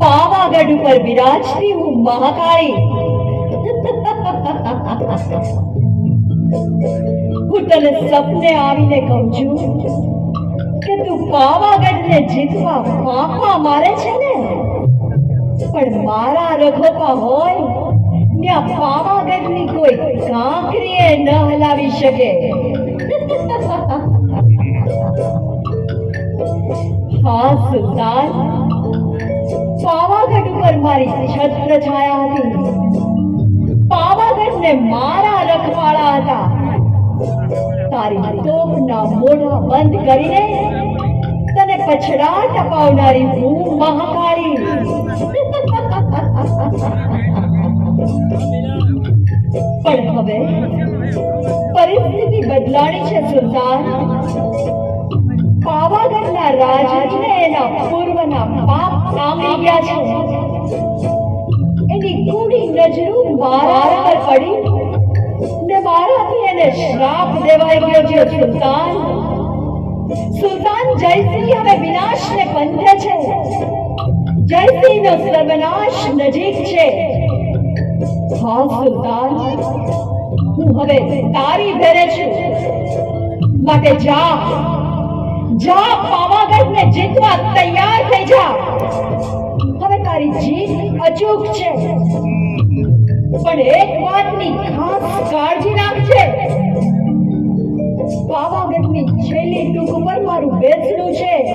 પાવાગઢ ઉપર બિરાજતી હું મહાકાળી. હું તને સપને આવીને કહું છું કે તું પાવાગઢને જીતવા ફાંફા મારે છે ને. પણ મારા રઘોપા હોય, ત્યાં પાવાગઢની કોઈ કાંકરીએ ન હલાવી શકે. હા સુલતાન પાવાગઢ ઉપર મારી છત્ર છાયા હતી પાવાગઢને મારા રખવાળા હતા તારી તોપના મોઢા બંધ કરીને તને પછડાટ અપાવનારી હું મહાકાળી પણ હવે પરિસ્થિતિ બદલાણી છે સુલતાન પાવાગઢના રાજાને એના પૂર્વના પાપ સામી ગયા છે. એની કુડી નજરો મારા પર પડી. ને મારાથી એને શ્રાપ દેવાઈ ગયો છે સુલતાન. સુલતાન જયસિંહ હવે વિનાશને પંથે છે. જયસિંહનો સર્વનાશ નજીક છે. હા, સુલતાન. હું હવે તારી ઘરે છું. માટે જા. જા પાવાગઢને જીતવા તૈયાર થઈ જા. હવે તારી જીત અચૂક છે. પણ એક વાતની ખાસ કાળજી રાખજે. પાવાગઢની છેલ્લી ટૂંક ઉપર મારું બેસણું છે.